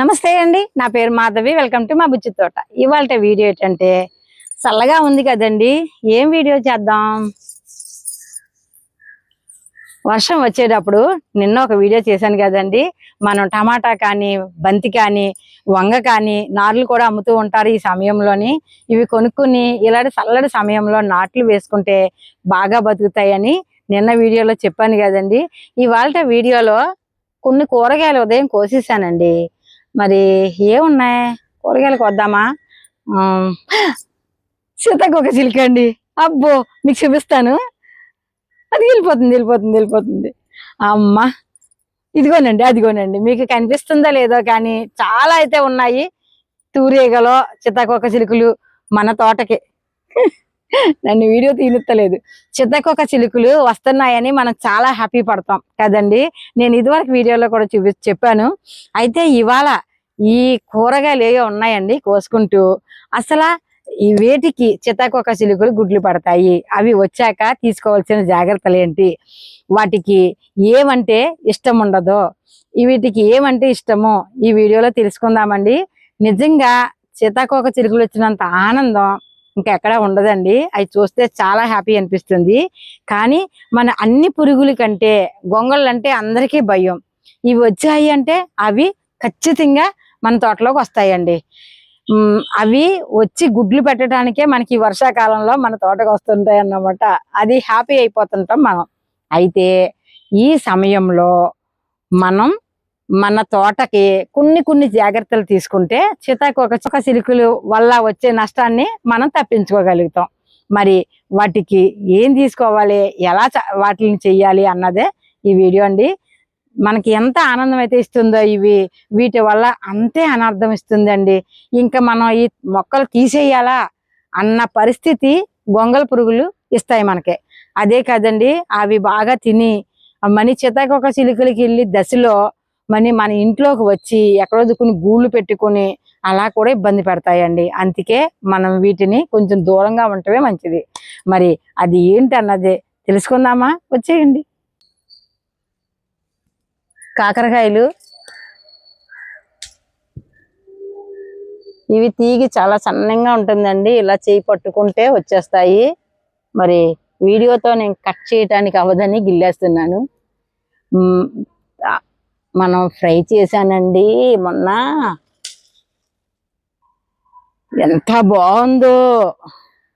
నమస్తే అండి. నా పేరు మాధవి. వెల్కమ్ టు మా బుజ్జి తోట. ఇవాళ వీడియో ఏంటంటే చల్లగా ఉంది కదండి. ఏం వీడియో చేద్దాం? వర్షం వచ్చేటప్పుడు నిన్న ఒక వీడియో చేశాను కదండి. మనం టమాటా కానీ బంతి కానీ వంగ కానీ నార్లు కూడా అమ్ముతూ ఉంటారు ఈ సమయంలోని. ఇవి కొనుక్కుని ఇలాంటి చల్లటి సమయంలో నాట్లు వేసుకుంటే బాగా బతుకుతాయని నిన్న వీడియోలో చెప్పాను కదండి. ఇవాళ వీడియోలో కొన్ని కూరగాయలు ఉదయం కోసేసానండి మరి ఏమున్నాయి? కూరగాయలకు వద్దామా? ఆమ్, సీతాకోక చిలుక అండి. అబ్బో మీకు చూపిస్తాను. అది వెళ్ళిపోతుంది వెళ్ళిపోతుంది వెళ్ళిపోతుంది. అమ్మా. ఇదిగోనండి అదిగోనండి. మీకు కనిపిస్తుందో లేదో కానీ చాలా అయితే ఉన్నాయి. తూరేగలో సీతాకోక చిలుకలు మన తోటకి. నన్ను వీడియో తీనిత్తలేదు చిత్తకొక చిలుకలు వస్తున్నాయని మనం చాలా హ్యాపీ పడతాం. కదండి? నేను ఇదివరకు వీడియోలో కూడా చూపి చెప్పాను. అయితే ఇవాళ ఈ కూరగాయలు ఏవో ఉన్నాయండి కోసుకుంటూ. అసలు ఈ వేటికి చిత్తకొక చిలుకలు గుడ్లు పడతాయి. అవి వచ్చాక తీసుకోవాల్సిన జాగ్రత్తలు ఏంటి? వాటికి ఏమంటే ఇష్టం ఉండదో. వీటికి ఏమంటే ఇష్టమో ఈ వీడియోలో తెలుసుకుందామండి. నిజంగా సీతాకోక చిలుకలు వచ్చినంత ఆనందం ఇంకెక్కడ ఉండదండి. అవి చూస్తే చాలా హ్యాపీ అనిపిస్తుంది. కానీ మన అన్ని పురుగుల కంటే గొంగళ్ళు అంటే అందరికీ భయం. ఇవి వచ్చాయి అంటే అవి ఖచ్చితంగా మన తోటలోకి వస్తాయండి. అవి వచ్చి గుడ్లు పెట్టడానికే మనకి వర్షాకాలంలో మన తోటకు వస్తుంటాయి అన్నమాట. అది హ్యాపీ అయిపోతుంటాం మనం. అయితే ఈ సమయంలో మనం మన తోటకి కొన్ని కొన్ని జాగ్రత్తలు తీసుకుంటే సీతాకోక చొక్క సిలుకులు వల్ల వచ్చే నష్టాన్ని మనం తప్పించుకోగలుగుతాం. మరి వాటికి ఏం తీసుకోవాలి? ఎలా వాటిని చెయ్యాలి అన్నదే ఈ వీడియో అండి. మనకి ఎంత ఆనందం అయితే ఇస్తుందో ఇవి వీటి వల్ల అంతే అనర్థం ఇస్తుందండి. ఇంకా మనం ఈ మొక్కలు తీసేయాలా అన్న పరిస్థితి గొంగల పురుగులు ఇస్తాయి మనకి. అదే కాదండి అవి బాగా తిని మని చితకొక చిలుకలకి వెళ్ళి దశలో మని మన ఇంట్లోకి వచ్చి ఎక్కడో దుక్కుని గూళ్ళు పెట్టుకొని అలా కూడా ఇబ్బంది పెడతాయండి. అందుకే మనం వీటిని కొంచెం దూరంగా ఉండటమే మంచిది. మరి అది ఏంటి అన్నది తెలుసుకుందామా? వచ్చేయండి. కాకరకాయలు. ఇవి తీగి చాలా సన్నంగా ఉంటుందండి. ఇలా చేయి పట్టుకుంటే వచ్చేస్తాయి. మరి వీడియోతో నేను కట్ చేయటానికి అవ్వదని గిల్లేస్తున్నాను. మనం ఫ్రై చేశానండి మొన్న. ఎంత బాగుందో.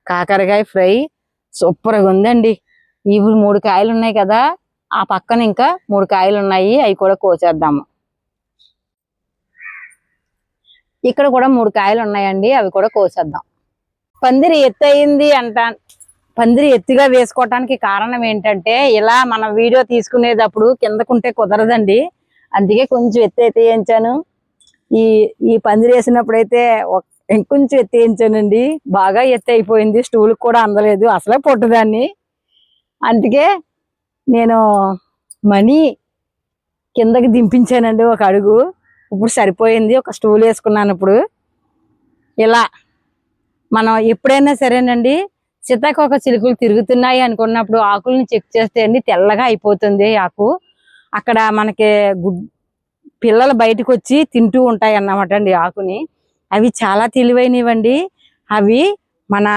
కాకరకాయ ఫ్రై సూపర్గా ఉందండి. ఇవి మూడు కాయలు ఉన్నాయి కదా. ఆ పక్కన ఇంకా మూడు కాయలు ఉన్నాయి అవి కూడా కోసేద్దాము. ఇక్కడ కూడా మూడు కాయలు ఉన్నాయండి అవి కూడా కోసేద్దాం. పందిరి ఎత్తు అయింది అంట. పందిరి ఎత్తుగా వేసుకోవటానికి కారణం ఏంటంటే ఇలా మనం వీడియో తీసుకునేటప్పుడు కిందకుంటే కుదరదండి. అందుకే కొంచెం ఎత్తు ఎత్తి వేయించాను. ఈ ఈ పందిరి వేసినప్పుడైతే ఇంకొంచెం ఎత్తి వేయించానండి. బాగా ఎత్తు అయిపోయింది స్టూల్ కూడా అందలేదు అసలే పొట్టుదాన్ని అందుకే నేను మనీ కిందకి దింపించానండి ఒక అడుగు. ఇప్పుడు సరిపోయింది. ఒక స్టూల్ వేసుకున్నాను ఇప్పుడు. ఇలా. మనం ఎప్పుడైనా సరేనండి. సీతాకోక చిలుకలు తిరుగుతున్నాయి అనుకున్నప్పుడు ఆకులను చెక్ చేస్తే అండి తెల్లగా అయిపోతుంది ఆకు. అక్కడ మనకి గుడ్ పిల్లలు బయటకు వచ్చి తింటూ ఉంటాయి అన్నమాట అండి ఆకుని. అవి చాలా తెలివైనవండి. అవి మన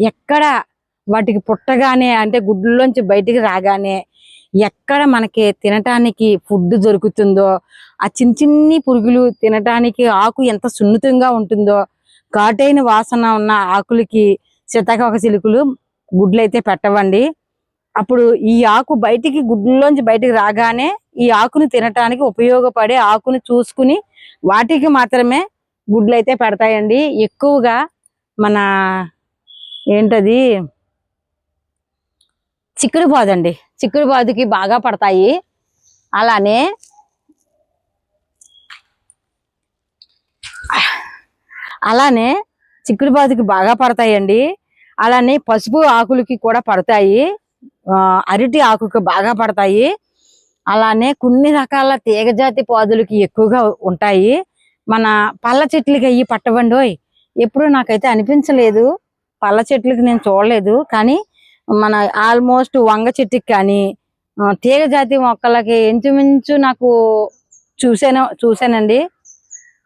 ఎక్కడ వాటికి పుట్టగానే అంటే గుడ్లోంచి బయటికి రాగానే ఎక్కడ మనకి తినటానికి ఫుడ్ దొరుకుతుందో ఆ చిన్న చిన్ని పురుగులు తినటానికి ఆకు ఎంత సున్నితంగా ఉంటుందో ఘాటైన వాసన ఉన్న ఆకులకి సీతాకోక చిలుకలు గుడ్లు అయితే పెట్టవండి. అప్పుడు ఈ ఆకు బయటికి గుడ్లోంచి బయటికి రాగానే ఈ ఆకుని తినటానికి ఉపయోగపడే ఆకుని చూసుకుని వాటికి మాత్రమే గుడ్లు అయితే పెడతాయండి. ఎక్కువగా మన ఏంటది? చిక్కుడు బాదండి. చిక్కుడు బాదుకి బాగా పడతాయి. అలానే అలానే చిక్కుడు బాదుకి బాగా పడతాయండి. అలానే పసుపు ఆకులకి కూడా పడతాయి. అరటి ఆకుకి బాగా పడతాయి. అలానే కొన్ని రకాల తీగజాతి పాదులకి ఎక్కువగా ఉంటాయి. మన పళ్ళ చెట్లకి అయ్యి పట్టవండి ఎప్పుడు నాకైతే అనిపించలేదు. పళ్ళ చెట్లకి నేను చూడలేదు. కానీ మన ఆల్మోస్ట్ వంగ చెట్టుకి కానీ తీగ జాతి మొక్కలకి ఇంచుమించు నాకు చూసాను చూసానండి.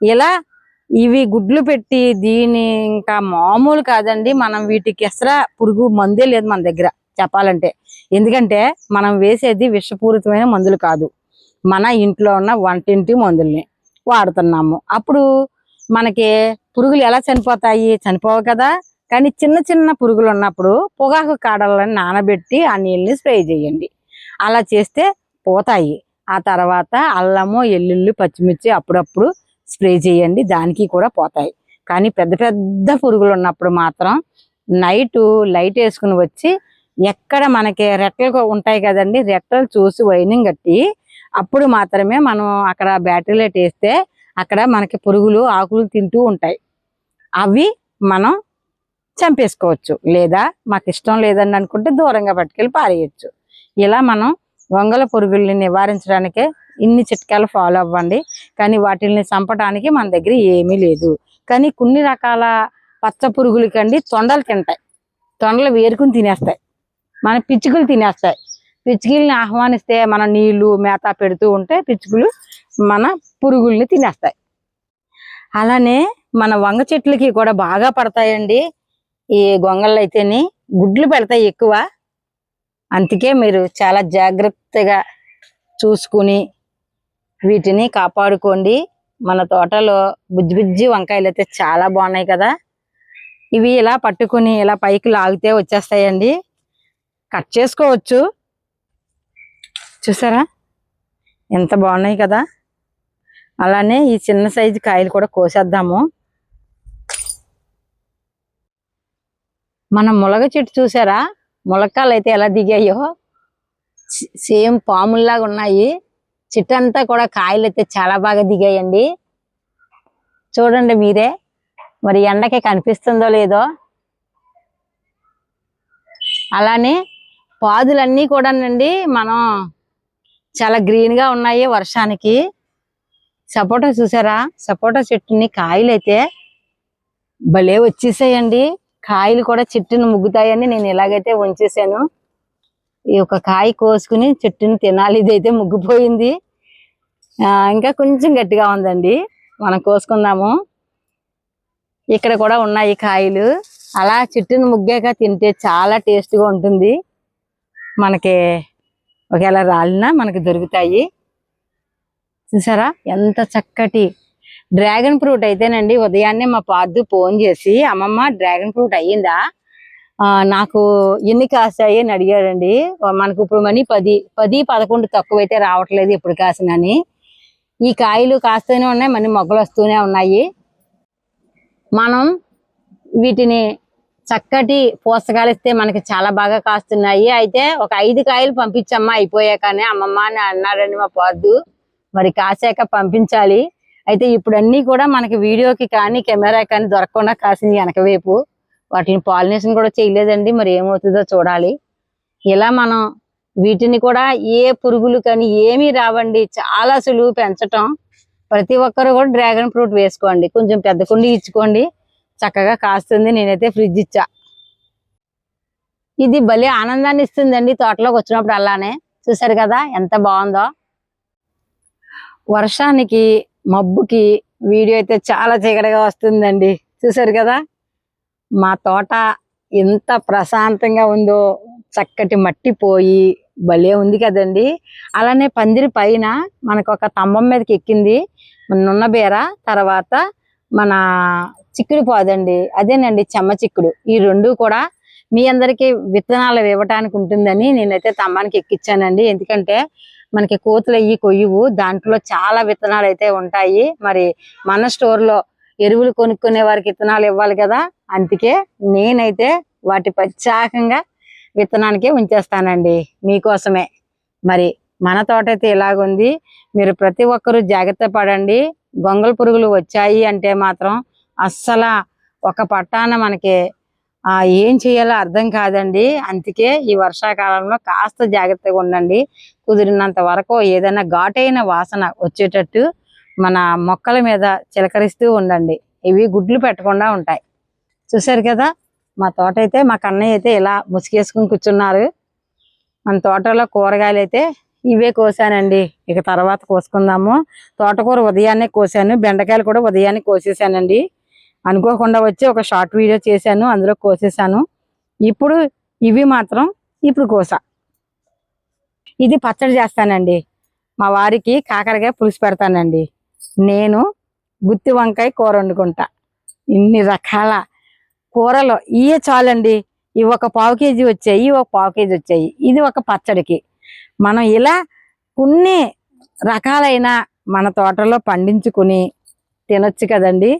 ఇలా ఇవి గుడ్లు పెట్టి దీని ఇంకా మామూలు కాదండి. మనం వీటికి అసలు పురుగు మందే లేదు మన దగ్గర చెప్పాలంటే. ఎందుకంటే మనం వేసేది విషపూరితమైన మందులు కాదు. మన ఇంట్లో ఉన్న వంటింటి మందుల్ని వాడుతున్నాము. అప్పుడు మనకి పురుగులు ఎలా చనిపోతాయి? చనిపోవు కదా. కానీ చిన్న చిన్న పురుగులు ఉన్నప్పుడు పొగాకు కాడలను నానబెట్టి ఆ నీళ్ళని స్ప్రే చేయండి. అలా చేస్తే పోతాయి. ఆ తర్వాత అల్లము ఎల్లుల్లి పచ్చిమిర్చి అప్పుడప్పుడు స్ప్రే చేయండి. దానికి కూడా పోతాయి. కానీ పెద్ద పెద్ద పురుగులు ఉన్నప్పుడు మాత్రం నైట్ లైట్ వేసుకుని వచ్చి ఎక్కడ మనకి రెట్టలు ఉంటాయి కదండి రెట్టలు చూసి వైనింగ్ కట్టి అప్పుడు మాత్రమే మనం అక్కడ బ్యాటరీ లైట్ వేస్తే అక్కడ మనకి పురుగులు ఆకులు తింటూ ఉంటాయి. అవి మనం చంపేసుకోవచ్చు. లేదా మాకు ఇష్టం లేదని అనుకుంటే దూరంగా పట్టుకెళ్ళి పారేయచ్చు. ఇలా మనం వంగల పురుగుల్ని నివారించడానికే ఇన్ని చిట్కాలు ఫాలో అవ్వండి. కానీ వాటిల్ని చంపడానికి మన దగ్గర ఏమీ లేదు. కానీ కొన్ని రకాల పచ్చ పురుగులు కండి తొండలు తింటాయి. తొండలు వేరుకుని తినేస్తాయి. మన పిచ్చుకలు తినేస్తాయి. పిచ్చుకల్ని ఆహ్వానిస్తే మన నీళ్ళు మేత పెడుతూ ఉంటే పిచ్చుకలు మన పురుగుల్ని తినేస్తాయి. అలానే మన వంగ చెట్లకి కూడా బాగా పడతాయండి. ఈ గొంగళ్ళు అయితేని గుడ్లు పెడతాయి ఎక్కువ. అందుకే మీరు చాలా జాగ్రత్తగా చూసుకుని వీటిని కాపాడుకోండి. మన తోటలో బుజ్జి బుజ్జి వంకాయలు అయితే చాలా బాగున్నాయి కదా. ఇవి ఇలా పట్టుకుని ఇలా పైకి లాగితే వచ్చేస్తాయండి. కట్ చేసుకోవచ్చు. చూసారా? ఎంత బాగున్నాయి కదా. అలానే ఈ చిన్న సైజు కాయలు కూడా కోసేద్దాము. మన ములగ చెట్టు చూసారా? ములక్కాలు అయితే ఎలా దిగాయో? సేమ్ పాముల్లాగా ఉన్నాయి. చెట్టు అంతా కూడా కాయలు అయితే చాలా బాగా దిగాయండి. చూడండి మీరే. మరి ఎండకి కనిపిస్తుందో లేదో. అలానే పాదులన్నీ కూడానండి మనం చాలా గ్రీన్గా ఉన్నాయి వర్షానికి. సపోటా చూసారా? సపోటా చెట్టుని కాయలు అయితే భలే వచ్చేసాయండి. కాయలు కూడా చెట్టును ముగ్గుతాయని నేను ఇలాగైతే ఉంచేసాను ఈ ఒక కాయ కోసుకుని చెట్టుని తినాలి ఇదైతే ముగ్గిపోయింది. ఇంకా కొంచెం గట్టిగా ఉందండి. మనం కోసుకుందాము. ఇక్కడ కూడా ఉన్నాయి కాయలు. అలా చెట్టును ముగ్గాక తింటే చాలా టేస్ట్గా ఉంటుంది. మనకి ఒకవేళ రాలినా మనకి దొరుకుతాయి. చూసారా? ఎంత చక్కటి డ్రాగన్ ఫ్రూట్ అయితేనండి ఉదయాన్నే మా పాదు ఫోన్ చేసి అమ్మమ్మ డ్రాగన్ ఫ్రూట్ అయ్యిందా? ఆ, నాకు ఎన్ని కాసాయి అని అడిగాడండి మనకు ఇప్పుడు మనీ పది పది పదకొండు తక్కువ అయితే రావట్లేదు ఇప్పుడు కాసినని ఈ కాయలు కాస్తూనే ఉన్నాయి మనీ మొగ్గలు వస్తూనే ఉన్నాయి. మనం వీటిని చక్కటి పోషకాలు ఇస్తే మనకి చాలా బాగా కాస్తున్నాయి. అయితే ఒక ఐదు కాయలు పంపించమ్మా అయిపోయాకనే అమ్మమ్మ అని అన్నారండి మా పొద్దు. మరి కాసాక పంపించాలి. అయితే ఇప్పుడు అన్ని కూడా మనకి వీడియోకి కానీ కెమెరా కానీ దొరకకుండా కాసింది వెనక వైపు. వాటిని పాలినేషన్ కూడా చేయలేదండి. మరి ఏమవుతుందో చూడాలి. ఇలా మనం వీటిని కూడా ఏ పురుగులు కానీ ఏమీ రావండి. చాలా సులువు పెంచటం. ప్రతి ఒక్కరు కూడా డ్రాగన్ ఫ్రూట్ వేసుకోండి. కొంచెం పెద్ద కుండి ఇచ్చుకోండి. చక్కగా కాస్తుంది. నేనైతే ఫ్రిడ్జ్ ఇచ్చా. ఇది భలే ఆనందాన్ని ఇస్తుందండి తోటలోకి వచ్చినప్పుడు అలానే. చూసారు కదా ఎంత బాగుందో. వర్షానికి మబ్బుకి వీడియో అయితే చాలా చీకటిగా వస్తుందండి. చూసారు కదా? మా తోట ఎంత ప్రశాంతంగా ఉందో చక్కటి మట్టి పోయి భలే ఉంది కదండి. అలానే పందిరి పైన మనకు ఒక స్తంభం మీదకి ఎక్కింది నున్న బీర తర్వాత మన చిక్కుడు పోదండి. అదేనండి చెమ్మ చిక్కుడు. ఈ రెండు కూడా మీ అందరికీ విత్తనాలు ఇవ్వటానికి ఉంటుందని నేనైతే తమ్మానికి ఎక్కించానండి ఎందుకంటే మనకి కోతులు అయ్యి కొయ్యవు. దాంట్లో చాలా విత్తనాలు అయితే ఉంటాయి. మరి మన స్టోర్లో ఎరువులు కొనుక్కునే వారికి విత్తనాలు ఇవ్వాలి కదా? అందుకే నేనైతే వాటి ప్రత్యేకంగా విత్తనానికే ఉంచేస్తానండి. మీకోసమే. మరి మన తోట అయితే ఇలాగుంది. మీరు ప్రతి ఒక్కరూ జాగ్రత్త పడండి. గొంగళ పురుగులు వచ్చాయి అంటే మాత్రం అస్సలు ఒక పట్టాన మనకి ఏం చేయాలో అర్థం కాదండి. అందుకే ఈ వర్షాకాలంలో కాస్త జాగ్రత్తగా ఉండండి. కుదిరినంత వరకు ఏదైనా ఘాటైన వాసన వచ్చేటట్టు మన మొక్కల మీద చిలకరిస్తూ ఉండండి. ఇవి గుడ్లు పెట్టకుండా ఉంటాయి. చూసారు కదా? మా తోట అయితే మా కన్నయ్య అయితే ఇలా ముసుగేసుకుని కూర్చున్నారు. మన తోటలో కూరగాయలు అయితే ఇవే కోసానండి. ఇక తర్వాత కోసుకుందాము. తోటకూర ఉదయాన్నే కోసాను. బెండకాయలు కూడా ఉదయాన్నే కోసేసానండి. అనుకోకుండా వచ్చి ఒక షార్ట్ వీడియో చేశాను అందులో కోసేసాను ఇప్పుడు ఇవి మాత్రం ఇప్పుడు కోసా. ఇది పచ్చడి చేస్తానండి. మా వారికి కాకరకాయ పులుసు పెడతానండి. నేను గుత్తి వంకాయ కూర వండుకుంటా. ఇన్ని రకాల కూరలు. ఇవే చాలండి. ఇవి ఒక పావు కేజీ వచ్చాయి ఒక పావు కేజీ వచ్చాయి. ఇది ఒక పచ్చడికి. మనం ఇలా కొన్ని రకాలైన మన తోటలో పండించుకుని తినొచ్చు కదండి.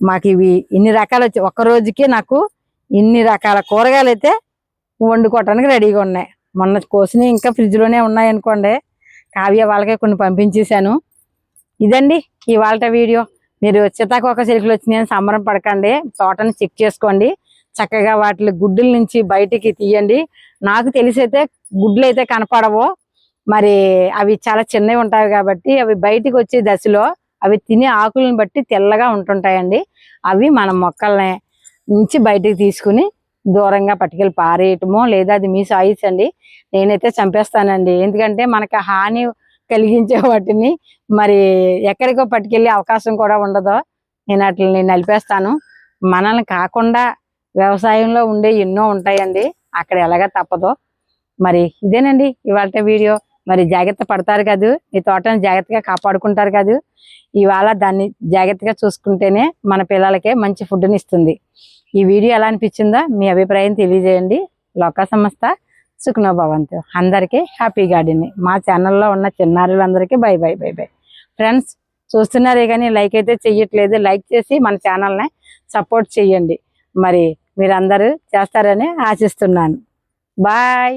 మాకు ఇవి ఇన్ని రకాలు వచ్చి ఒక్క రోజుకి నాకు ఇన్ని రకాల కూరగాయలు అయితే వండుకోవటానికి రెడీగా ఉన్నాయి. మొన్న కోసినవి ఇంకా ఫ్రిడ్జ్లోనే ఉన్నాయి అనుకోండి. కావ్య వాళ్ళకే కొన్ని పంపించేశాను. ఇదండి ఇవాళ వీడియో. మీరు చితాకోక చిలుకలు వచ్చినాయని సంబరం పడకండి. తోటని చెక్ చేసుకోండి. చక్కగా వాటి గుడ్డుల నుంచి బయటికి తీయండి. నాకు తెలిసైతే గుడ్లు అయితే కనపడవు. మరి అవి చాలా చిన్నవి ఉంటాయి కాబట్టి అవి బయటికి వచ్చే దశలో అవి తినే ఆకులను బట్టి తెల్లగా ఉంటుంటాయండి. అవి మన మొక్కల్ని నుంచి బయటికి తీసుకుని దూరంగా పట్టుకెళ్ళి పారేయటమో లేదా అది మీ సాయిస్ అండి నేనైతే చంపేస్తానండి. ఎందుకంటే మనకి హాని కలిగించే వాటిని మరి ఎక్కడికో పట్టుకెళ్ళే అవకాశం కూడా ఉండదు. నేను వాటిని నలిపేస్తాను. మనల్ని కాకుండా వ్యవసాయంలో ఉండే ఎన్నో ఉంటాయండి. అక్కడ ఎలాగ తప్పదో. మరి ఇదేనండి ఇవాళ వీడియో. మరి జాగ్రత్త పడతారు కాదు? మీ తోటను జాగ్రత్తగా కాపాడుకుంటారు కాదు? ఇవాళ దాన్ని జాగ్రత్తగా చూసుకుంటేనే మన పిల్లలకే మంచి ఫుడ్ని ఇస్తుంది. ఈ వీడియో ఎలా అనిపించిందో మీ అభిప్రాయం తెలియజేయండి. లోక సంస్థ సుఖనో భవంతు. అందరికీ హ్యాపీ గార్డెన్ మా ఛానల్లో ఉన్న చిన్నారులందరికీ bye bye bye bye. Friends చూస్తున్నారే కానీ లైక్ అయితే చెయ్యట్లేదు. లైక్ చేసి మన ఛానల్ని సపోర్ట్ చేయండి మరి మీరందరూ చేస్తారని ఆశిస్తున్నాను. బాయ్!